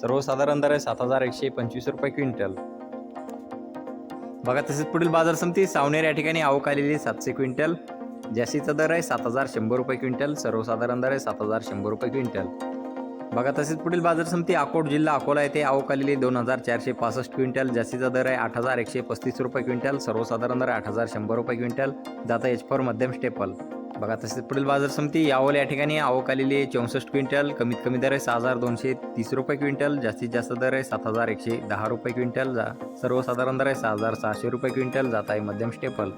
सर्वसाधारण दर आहे सात हजार एकशे पंचवीस रुपये क्विंटल. बघा तसेच पुढील बाजार समिती सावनेर या ठिकाणी आवक आलेली सातशे क्विंटल. जास्तीचा दर आहे सात हजार शंभर रुपये क्विंटल सर्वसाधारण दर आहे सात हजार शंभर रुपये क्विंटल. बघा तसेच पुढील बाजार समिती अकोट जिल्हा अकोला येथे आवक आलेली दोन हजार चारशे पासष्ट क्विंटल जास्तीचा दर आहे आठ हजार एकशे पस्तीस रुपये क्विंटल सर्वसाधारण दर आहे आठ हजार शंभर रुपये क्विंटल. जाता एच फॉर मध्यम स्टेपल. बघा तसेच पुढील बाजार समिती यावल या ठिकाणी आवक आलेली आहे. चौसष्ट क्विंटल कमीत कमी दर आहे सहा हजार दोनशे तीस रुपये क्विंटल जास्तीत जास्त दर आहे सात हजार एकशे दहा रुपये क्विंटल जा सर्वसाधारण दर आहे सहा हजार सहाशे रुपये क्विंटल जात आहे मध्यम स्टेपल.